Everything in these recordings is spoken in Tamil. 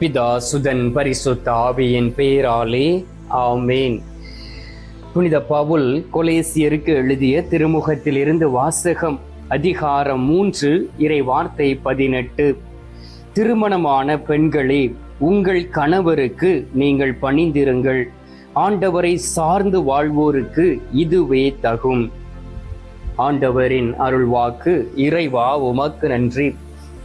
பிதா சுதன் பரிசுத்த ஆவியின் பெயராலே ஆமேன். புனித பவுல் கொலேசியருக்கு எழுதிய திருமுகத்திலிருந்து வாசகம் அதிகாரம் மூன்று இறை வார்த்தை பதினெட்டு. திருமணமான பெண்களே உங்கள் கணவருக்கு நீங்கள் பணிந்திருங்கள். ஆண்டவரை சார்ந்து வாழ்வோருக்கு இதுவே தகும். ஆண்டவரின் அருள்வாக்கு இறைவா உமக்கு நன்றி.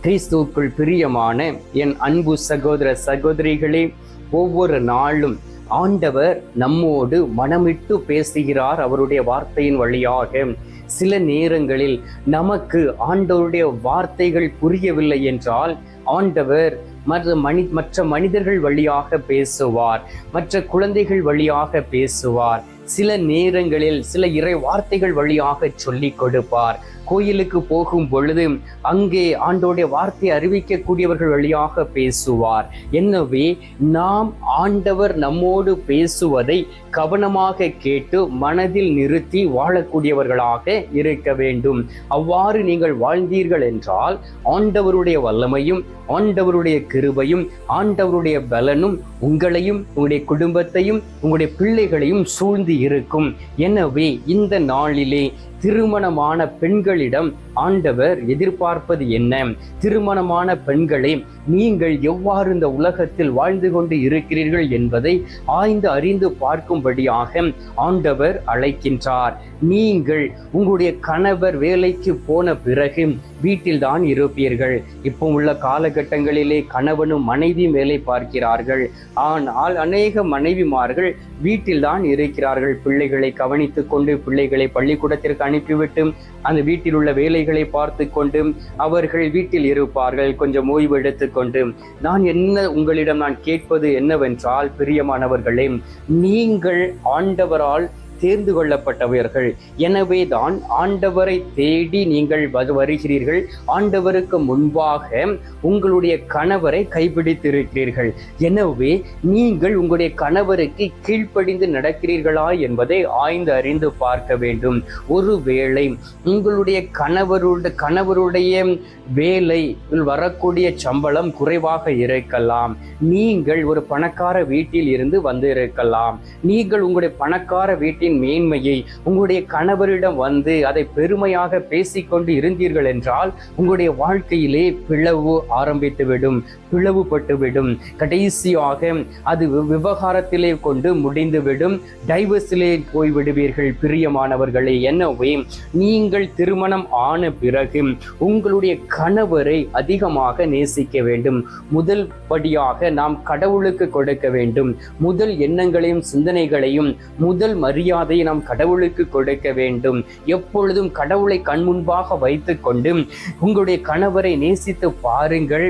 கிறிஸ்துவுக்குள் பிரியமான என் அன்பு சகோதர சகோதரிகளே ஒவ்வொரு நாளும் ஆண்டவர் நம்மோடு மனமிட்டு பேசுகிறார் அவருடைய வார்த்தையின் வழியாக. சில நேரங்களில் நமக்கு ஆண்டவருடைய வார்த்தைகள் புரியவில்லை என்றால் ஆண்டவர் மற்ற மனி மற்ற மனிதர்கள் வழியாக பேசுவார் மற்ற குழந்தைகள் வழியாக பேசுவார். சில நேரங்களில் சில இறை வார்த்தைகள் வழியாக சொல்லிக் கொடுப்பார். கோயிலுக்கு போகும் பொழுது அங்கே ஆண்டோடைய வார்த்தை அறிவிக்கக்கூடியவர்கள் வழியாக பேசுவார். எனவே நாம் ஆண்டவர் நம்மோடு பேசுவதை கவனமாக கேட்டு மனதில் நிறுத்தி வாழக்கூடியவர்களாக இருக்க வேண்டும். அவ்வாறு நீங்கள் வாழ்ந்தீர்கள் என்றால் ஆண்டவருடைய வல்லமையும் ஆண்டவருடைய கிருபையும் ஆண்டவருடைய பலனும் உங்களையும் உங்களுடைய குடும்பத்தையும் உங்களுடைய பிள்ளைகளையும் சூழ்ந்து இருக்கும். எனவே இந்த நாளிலே திருமணமான பெண்களிடம் ஆண்டவர் எதிர்பார்ப்பது என்ன? திருமணமான பெண்களை நீங்கள் எவ்வாறு இந்த உலகத்தில் வாழ்ந்து கொண்டு இருக்கிறீர்கள் என்பதை ஆய்ந்து அறிந்து பார்க்கும்படியாக ஆண்டவர் அழைக்கின்றார். நீங்கள் உங்களுடைய கணவர் வேலைக்கு போன பிறகு வீட்டில் தான் இருப்பீர்கள். இப்போ உள்ள காலகட்டங்களிலே கணவனும் மனைவியும் வேலை பார்க்கிறார்கள். ஆனால் அநேக மனைவிமார்கள் வீட்டில் தான் இருக்கிறார்கள். பிள்ளைகளை கவனித்துக் கொண்டு பிள்ளைகளை பள்ளிக்கூடத்திற்கு அனுப்பிவிட்டு அந்த வீட்டில் உள்ள வேலைகளை பார்த்து கொண்டு அவர்கள் வீட்டில் இருப்பார்கள். கொஞ்சம் ஓய்வு எடுத்துக்கொண்டு நான் என்ன உங்களிடம் நான் கேட்பது என்னவென்றால் பிரியமானவர்களே நீங்கள் ஆண்டவரால் தேர்ந்து கொள்ளப்பட்டவர்கள். எனவே தான் ஆண்டவரை தேடி நீங்கள் வருகிறீர்கள். ஆண்டவருக்கு முன்பாக உங்களுடைய கணவரை கைப்பிடித்திருக்கிறீர்கள். எனவே நீங்கள் உங்களுடைய கணவருக்கு கீழ்ப்படிந்து நடக்கிறீர்களா என்பதை ஆய்ந்து அறிந்து பார்க்க வேண்டும். ஒருவேளை உங்களுடைய கணவருடைய கணவருடைய வேலை வரக்கூடிய சம்பளம் குறைவாக இருக்கலாம். நீங்கள் ஒரு பணக்கார வீட்டில் இருந்து வந்து இருக்கலாம் நீங்கள் உங்களுடைய பணக்கார வீட்டின் மேன்மையை உங்களுடைய கணவரிடம் வந்து அதை பெருமையாக பேசிக்கொண்டு இருந்தீர்கள் என்றால் உங்களுடைய வாழ்க்கையிலே பிளவு ஆரம்பித்துவிடும் பிளவுபட்டுவிடும். கடைசியாக அது விவகாரத்திலே கொண்டு முடிந்துவிடும். டைவர்ஸிலே போய்விடுவீர்கள் பிரியமானவர்களே. எனவே நீங்கள் திருமணம் ஆன பிறகு உங்களுடைய கணவரை அதிகமாக நேசிக்க வேண்டும். முதல் படியாக நாம் கடவுளுக்கு கொடுக்க வேண்டும். முதல் எண்ணங்களையும் சிந்தனைகளையும் முதல் மரியாதை மரியாதையை நாம் கடவுளுக்கு கொடுக்க வேண்டும். எப்பொழுதும் கடவுளை கண்முன்பாக வைத்துக்கொண்டு உங்களுடைய கணவரை நேசித்து பாருங்கள்.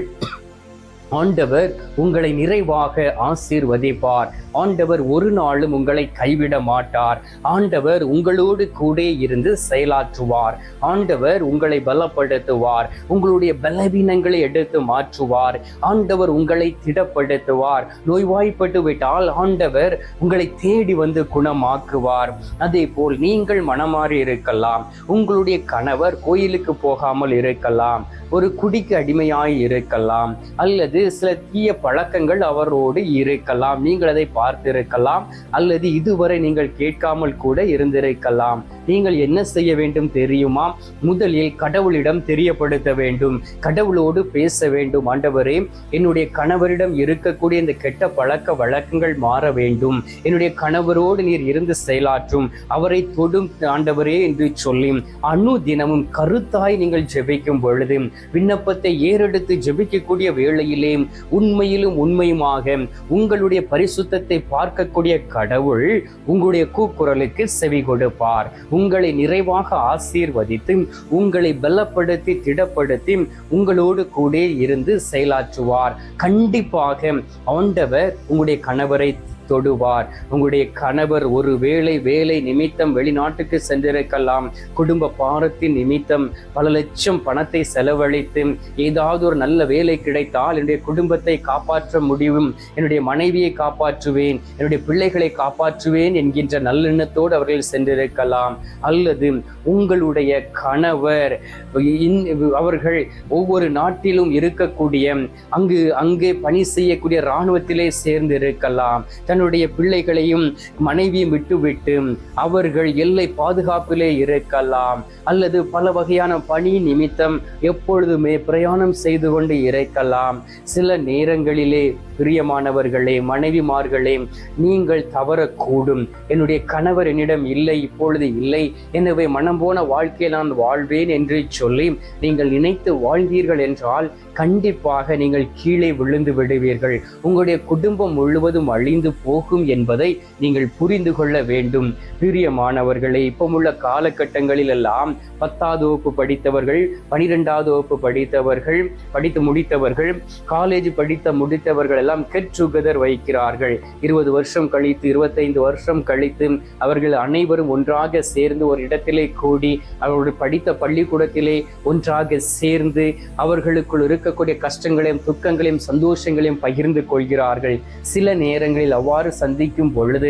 ஆண்டவர் உங்களை நிறைவாக ஆசீர்வதிப்பார். ஆண்டவர் ஒரு நாளும் உங்களை கைவிட மாட்டார். ஆண்டவர் உங்களோடு கூட இருந்து செயலாற்றுவார். ஆண்டவர் உங்களை பலப்படுத்துவார். உங்களுடைய பலவீனங்களை எடுத்து மாற்றுவார். ஆண்டவர் உங்களை திடப்படுத்துவார். நோய்வாய்ப்பட்டு விட்டால் ஆண்டவர் உங்களை தேடி வந்து குணமாக்குவார். அதே போல் நீங்கள் மனமாறி இருக்கலாம். உங்களுடைய கணவர் கோயிலுக்கு போகாமல் இருக்கலாம். ஒரு குடிக்கு அடிமையாய் இருக்கலாம். அல்லது சில தீய பழக்கங்கள் அவரோடு இருக்கலாம். நீங்கள் அதை பார்த்திருக்கலாம். அல்லது இதுவரை நீங்கள் கேட்காமல் கூட இருந்திருக்கலாம். நீங்கள் என்ன செய்ய வேண்டும் தெரியுமா? முதலில் கடவுளிடம் தெரியப்படுத்த வேண்டும். கடவுளோடு பேச வேண்டும் ஆண்டவரே. என்னுடைய கணவரிடம் இருக்கக்கூடிய இந்த கெட்ட பழக்க வழக்கங்கள் மாற வேண்டும். என்னுடைய கணவரோடு நீர் இருந்து செயலாற்றும். அவரை தொடும் ஆண்டவரே என்று சொல்லி அணு தினமும் கருத்தாய் நீங்கள் ஜெபிக்கும் பொழுது விண்ணப்பத்தை ஏறெடுத்து ஜெபிக்கக்கூடிய வேளையிலே உண்மையிலும் உண்மையுமாக உங்களுடைய பரிசுத்தத்தை பார்க்கக்கூடிய கடவுள் உங்களுடைய கூக்குரலுக்கு செவி கொடுப்பார். உங்களை நிறைவாக ஆசீர்வதித்து உங்களை பலப்படுத்தி திடப்படுத்தி உங்களோடு கூட இருந்து செயலாற்றுவார். கண்டிப்பாக ஆண்டவர் உங்களுடைய கணவரை தொடுவார். உங்களுடைய கணவர் ஒரு வேலை வேலை நிமித்தம் வெளிநாட்டுக்கு சென்றிருக்கலாம். குடும்ப பாரத்தின் நிமித்தம் பல லட்சம் பணத்தை செலவழித்து ஏதாவது ஒரு நல்ல வேலை கிடைத்தால் என்னுடைய குடும்பத்தை காப்பாற்ற முடியும். என்னுடைய மனைவியை காப்பாற்றுவேன். என்னுடைய பிள்ளைகளை காப்பாற்றுவேன் என்கின்ற நல்லெண்ணத்தோடு அவர்கள் சென்றிருக்கலாம். அல்லது உங்களுடைய கணவர் அவர்கள் ஒவ்வொரு நாட்டிலும் இருக்கக்கூடிய அங்கு அங்கே பணி செய்யக்கூடிய இராணுவத்திலே சேர்ந்து இருக்கலாம் தன்னுடைய பிள்ளைகளையும் மனைவியும் விட்டுவிட்டு அவர்கள் எல்லை பாதுகாப்பிலே இருக்கலாம் அல்லது பல வகையான பணி நிமித்தம் எப்பொழுதுமே பிரயாணம் செய்து கொண்டு இருக்கலாம் சில நேரங்களிலே பிரியமானவர்களே மனைவிமார்களே நீங்கள் தவறக்கூடும். என்னுடைய கணவர் என்னிடம் இல்லை இப்பொழுது இல்லை. எனவே மனம் போன வாழ்க்கையை நான் வாழ்வேன் என்று சொல்லி நீங்கள் நினைத்து வாழ்ந்தீர்கள் என்றால் கண்டிப்பாக நீங்கள் கீழே விழுந்து விடுவீர்கள். உங்களுடைய குடும்பம் முழுவதும் அழிந்து போகும் என்பதை நீங்கள் புரிந்து கொள்ள வேண்டும். பிரியமானவர்களே இப்போ உள்ள காலகட்டங்களில் எல்லாம் பத்தாவது வகுப்பு படித்தவர்கள் பனிரெண்டாவது வகுப்பு படித்தவர்கள் படித்து முடித்தவர்கள் காலேஜ் படித்த முடித்தவர்கள் எல்லாம் கெட் டுகெதர் வைக்கிறார்கள். இருபது வருஷம் கழித்து இருபத்தைந்து வருஷம் கழித்து அவர்கள் அனைவரும் ஒன்றாக சேர்ந்து ஒரு இடத்திலே கூடி அவர்கள் படித்த பள்ளிக்கூடத்திலே ஒன்றாக சேர்ந்து அவர்களுக்குள் இருக்கக்கூடிய கஷ்டங்களையும் துக்கங்களையும் சந்தோஷங்களையும் பகிர்ந்து கொள்கிறார்கள். சில நேரங்களில் அவ்வாறு சந்திக்கும் பொழுது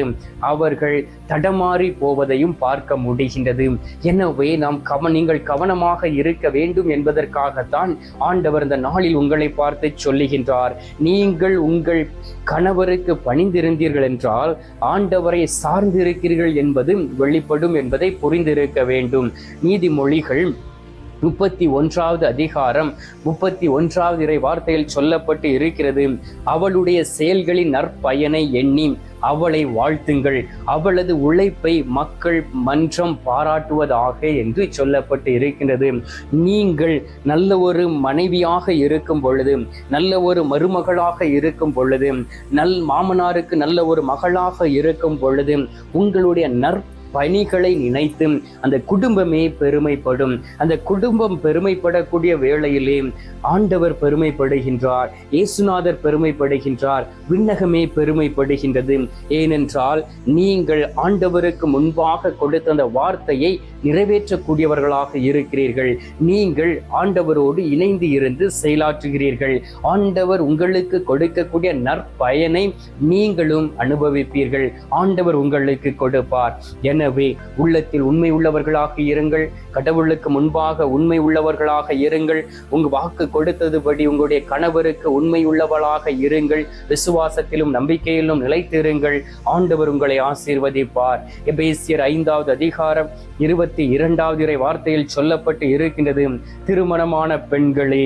அவர்கள் தடமாறி போவதையும் பார்க்க முடிகின்றது. எனவே நாம் கவ நீங்கள் கவனமாக இருக்க வேண்டும் என்பதற்காகத்தான் ஆண்டவர் இந்த நாளில் உங்களை பார்த்து சொல்லுகின்றார். நீங்கள் உங்கள் கணவருக்கு பணிந்திருந்தீர்கள் என்றால் ஆண்டவரை சார்ந்திருக்கிறீர்கள் என்பது வெளிப்படும் என்பதை புரிந்திருக்க வேண்டும். நீதிமொழிகள் முப்பத்தி ஒன்றாவது அதிகாரம் முப்பத்தி ஒன்றாவது இறை வார்த்தையில் சொல்லப்பட்டு இருக்கிறது அவளுடைய செயல்களின் நற்பயனை எண்ணி அவளை வாழ்த்துங்கள். அவளது உழைப்பை மக்கள் மன்றம் பாராட்டுவதாக என்று சொல்லப்பட்டு இருக்கின்றது. நீங்கள் நல்ல ஒரு மனைவியாக இருக்கும் பொழுது நல்ல ஒரு மருமகளாக இருக்கும் பொழுது நல் மாமனாருக்கு நல்ல ஒரு மகளாக இருக்கும் பொழுது உங்களுடைய நற் பணிகளை நினைத்து அந்த குடும்பமே பெருமைப்படும். அந்த குடும்பம் பெருமைப்படக்கூடிய வேளையிலே ஆண்டவர் பெருமைப்படுகின்றார் இயேசுநாதர் பெருமைப்படுகின்றார் விண்ணகமே பெருமைப்படுகின்றது. ஏனென்றால் நீங்கள் ஆண்டவருக்கு முன்பாக கொடுத்த அந்த வார்த்தையை நிறைவேற்றக்கூடியவர்களாக இருக்கிறீர்கள். நீங்கள் ஆண்டவரோடு இணைந்து இருந்து செயலாற்றுகிறீர்கள். ஆண்டவர் உங்களுக்கு கொடுக்கக்கூடிய நற்பயனை நீங்களும் அனுபவிப்பீர்கள். ஆண்டவர் உங்களுக்கு கொடுப்பார். எனவே உள்ளத்தில் உண்மை உள்ளவர்களாக இருங்கள். கடவுளுக்கு முன்பாக உண்மை உள்ளவர்களாக இருங்கள். உங்க வாக்கு கொடுத்ததுபடி உங்களுடைய கணவருக்கு உண்மை உள்ளவளாக இருங்கள். விசுவாசத்திலும் நம்பிக்கையிலும் நிலைத்திருங்கள். ஆண்டவர் உங்களை ஆசீர்வதிப்பார். எபேசியர் ஐந்தாவது அதிகாரம் இருபத்தி இரண்டாவது இறை வார்த்தையில் சொல்லப்பட்டு இருக்கின்றது திருமணமான பெண்களே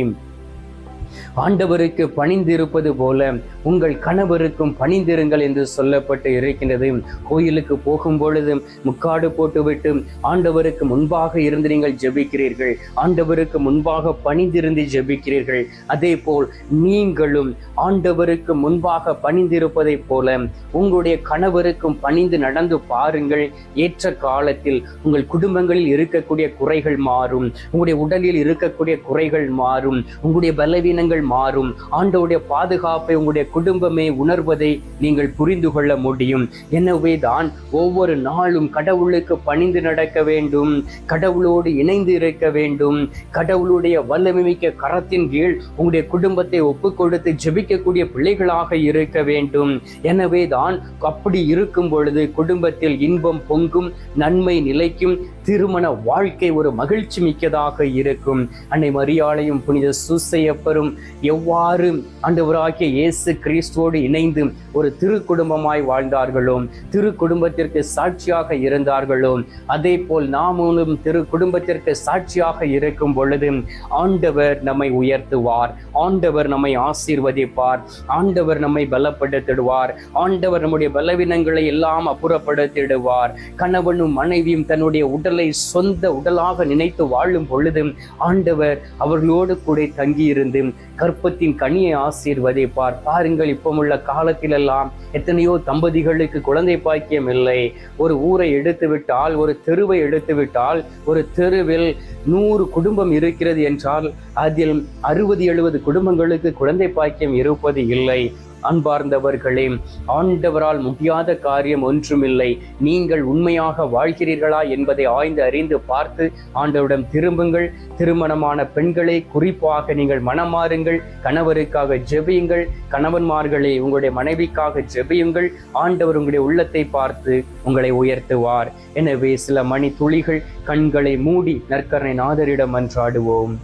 ஆண்டவருக்கு பணிந்திருப்பது போல உங்கள் கணவருக்கும் பணிந்திருங்கள் என்று சொல்லப்பட்டு இருக்கின்றது. கோயிலுக்கு போகும் பொழுது முக்காடு போட்டுவிட்டு ஆண்டவருக்கு முன்பாக இருந்து நீங்கள் ஜெபிக்கிறீர்கள். ஆண்டவருக்கு முன்பாக பணிந்திருந்து ஜெபிக்கிறீர்கள். அதே போல் நீங்களும் ஆண்டவருக்கு முன்பாக பணிந்திருப்பதைப் போல உங்களுடைய கணவருக்கும் பணிந்து நடந்து பாருங்கள். ஏற்ற காலத்தில் உங்கள் குடும்பங்களில் இருக்கக்கூடிய குறைகள் மாறும். உங்களுடைய உடலில் இருக்கக்கூடிய குறைகள் மாறும். உங்களுடைய பலவீனங்கள் மாறும். ஆண்டவுடைய பாதுகாப்பை உங்களுடைய குடும்பமே உணர்வதை நீங்கள் புரிந்து கொள்ள முடியும். எனவே தான் ஒவ்வொரு நாளும் கடவுளுக்கு பணிந்து நடக்க வேண்டும். கடவுளோடு இணைந்து இருக்க வேண்டும். கடவுளுடைய வல்லமிக்க கரத்தின் கீழ் உங்களுடைய குடும்பத்தை ஒப்பு கொடுத்து ஜெபிக்கக்கூடிய பிள்ளைகளாக இருக்க வேண்டும். எனவே தான் அப்படி இருக்கும் பொழுது குடும்பத்தில் இன்பம் பொங்கும் நன்மை நிலைக்கும் திருமண வாழ்க்கை ஒரு மகிழ்ச்சி மிக்கதாக இருக்கும். அன்னை மரியாளையும் புனித சூசையப்பரும் எவ்வாறு ஆண்டவராகிய இயேசு கிறிஸ்துவோடு இணைந்து ஒரு திரு குடும்பமாய் வாழ்ந்தார்களோ திரு குடும்பத்திற்கு சாட்சியாக இருந்தார்களோ அதே போல் நாமும் திரு குடும்பத்திற்கு சாட்சியாக இருக்கும் பொழுது ஆண்டவர் நம்மை உயர்த்துவார் ஆண்டவர் நம்மை ஆசீர்வதிப்பார் ஆண்டவர் நம்மை பலப்படுத்திடுவார் ஆண்டவர் நம்முடைய பலவீனங்களை எல்லாம் அப்புறப்படுத்திடுவார். கணவனும் மனைவியும் தன்னுடைய உடலை சொந்த உடலாக நினைத்து வாழும் பொழுது ஆண்டவர் அவர்களோடு கூட தங்கியிருந்து கற்பத்தின் கனியை ஆசீர்வதிப்பார் பாருங்கள் இப்போ உள்ள காலத்திலெல்லாம் எத்தனையோ தம்பதிகளுக்கு குழந்தை பாக்கியம் இல்லை. ஒரு ஊரை எடுத்து விட்டால் ஒரு தெருவை எடுத்து விட்டால் ஒரு தெருவில் நூறு குடும்பம் இருக்கிறது என்றால் அதில் அறுபது எழுபது குடும்பங்களுக்கு குழந்தை பாக்கியம் இருப்பது இல்லை. அன்பார்ந்தவர்களே ஆண்டவரால் முடியாத காரியம் ஒன்றுமில்லை. நீங்கள் உண்மையாக வாழ்கிறீர்களா என்பதை ஆய்ந்து அறிந்து பார்த்து ஆண்டவரிடம் திரும்புங்கள். திருமணமான பெண்களை குறிப்பாக நீங்கள் மனமாறுங்கள் கணவருக்காக ஜெபியுங்கள். கணவன்மார்களே உங்களுடைய மனைவிக்காக ஜெபியுங்கள். ஆண்டவர் உங்களுடைய உள்ளத்தை பார்த்து உங்களை உயர்த்துவார். எனவே சில மணி துளிகள் கண்களை மூடி நற்கரணை நாதரிடம் அன்றாடுவோம்.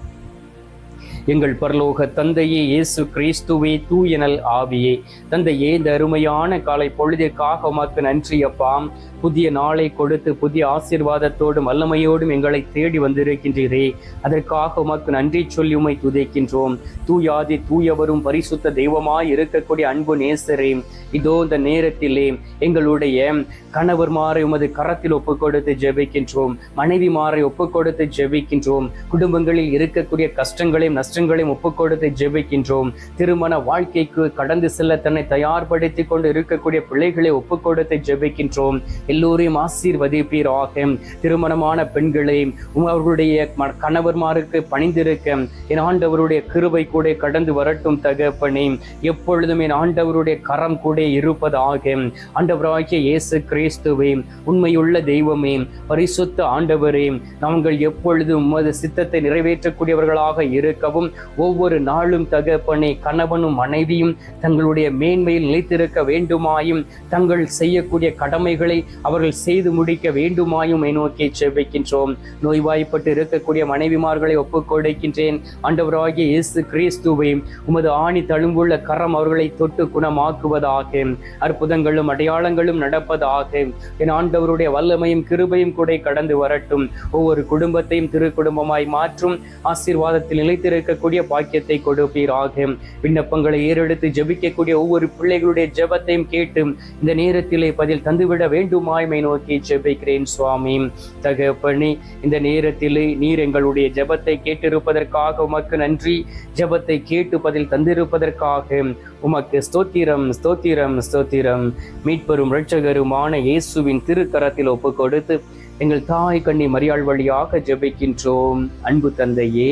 எங்கள் பரலோக தந்தையே இயேசு கிறிஸ்துவே தூயனல் ஆவியே. தந்தையே இந்த அருமையான காலை பொழுதிற்காக உமக்கு நன்றி அப்பாம் புதிய நாளை கொடுத்து புதிய ஆசீர்வாதத்தோடும் வல்லமையோடும் எங்களை தேடி வந்திருக்கின்றீரே. அதற்காக உமக்கு நன்றி சொல்லி உமை துதைக்கின்றோம். தூயாதி தூயவரும் பரிசுத்த தெய்வமாய் இருக்கக்கூடிய அன்பு நேசரே இதோ இந்த நேரத்திலே எங்களுடைய கணவர் மாறை உமது கரத்தில் ஒப்பு கொடுத்து ஜெபிக்கின்றோம். மனைவிமாரை ஒப்பு கொடுத்து ஜெபிக்கின்றோம். குடும்பங்களில் இருக்கக்கூடிய கஷ்டங்களையும் கஷ்டங்களையும் ஒப்புக் கொடுத்து ஜெபிக்கின்றோம். திருமண வாழ்க்கைக்கு கடந்து செல்ல தன்னை தயார்படுத்தி கொண்டு இருக்கக்கூடிய பிள்ளைகளை ஒப்புக் கொடுத்து ஜெபிக்கின்றோம். எல்லோரையும் ஆசீர்வதிப்பீராக. திருமணமான பெண்களை அவர்களுடைய கணவர்மாருக்கு பணிந்திருக்க. என் ஆண்டவருடைய கிருபை கூட கடந்து வரட்டும் தகப்பனே. எப்பொழுதும் என் ஆண்டவருடைய கரம் கூட இருப்பதாக. ஆண்டவராகிய இயேசு கிறிஸ்துவே உண்மையுள்ள தெய்வமே பரிசுத்த ஆண்டவரே நாங்கள் எப்பொழுதும் உமது சித்தத்தை நிறைவேற்றக்கூடியவர்களாக இருக்கவும் வேண்டும் ஒவ்வொரு நாளும் தகப்பனே கணவனும் மனைவியும் தங்களுடைய மேன்மையில் நிலைத்திருக்க வேண்டுமாயும் தங்கள் செய்யக்கூடிய கடமைகளை அவர்கள் செய்து முடிக்க வேண்டுமாயும் நோக்கி செபிக்கின்றோம். நோய்வாய்ப்பட்டு இருக்கக்கூடிய மனைவிமார்களை ஒப்புக்கொடுக்கின்றேன் ஆண்டவராகிய இயேசு கிறிஸ்துவை உமது ஆணி தழும்புள்ள கரம் அவர்களை தொட்டு குணமாக்குவதாக அற்புதங்களும் அடையாளங்களும் நடப்பதாக என் ஆண்டவருடைய வல்லமையும் கிருபையும் கூட கடந்து வரட்டும். ஒவ்வொரு குடும்பத்தையும் திரு குடும்பமாய் மாற்றும் ஆசீர்வாதத்தில் நிலைத்திருக்க நிலைத்திருக்கக்கூடிய பாக்கியத்தை கொடுப்பீராக. விண்ணப்பங்களை ஏறெடுத்து ஜெபிக்கக்கூடிய ஒவ்வொரு பிள்ளைகளுடைய ஜெபத்தையும் கேட்டு இந்த நேரத்திலே பதில் தந்துவிட வேண்டுமாய்மை நோக்கி ஜெபிக்கிறேன் சுவாமி. தகப்பனி இந்த நேரத்திலே நீர் எங்களுடைய ஜெபத்தை கேட்டிருப்பதற்காக உமக்கு நன்றி. ஜெபத்தை கேட்டு பதில் தந்திருப்பதற்காக உமக்கு ஸ்தோத்திரம் ஸ்தோத்திரம் ஸ்தோத்திரம். மீட்பெரும் இரட்சகருமான இயேசுவின் திருக்கரத்தில் ஒப்பு கொடுத்து எங்கள் தாய் கண்ணி மரியாள் வழியாக ஜெபிக்கின்றோம். அன்பு தந்தையே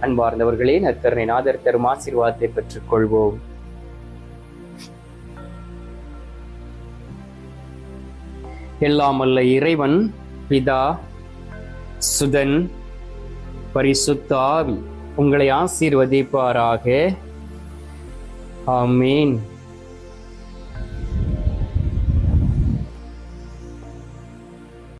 அன்பார்ந்தவர்களே நற்கருணை நாதர் தரும் ஆசீர்வாதத்தை பெற்றுக் கொள்வோம் எல்லாம் அல்ல இறைவன் பிதா சுதன் பரிசுத்தாவி உங்களை ஆசீர்வதிப்பாராக. ஆமீன்.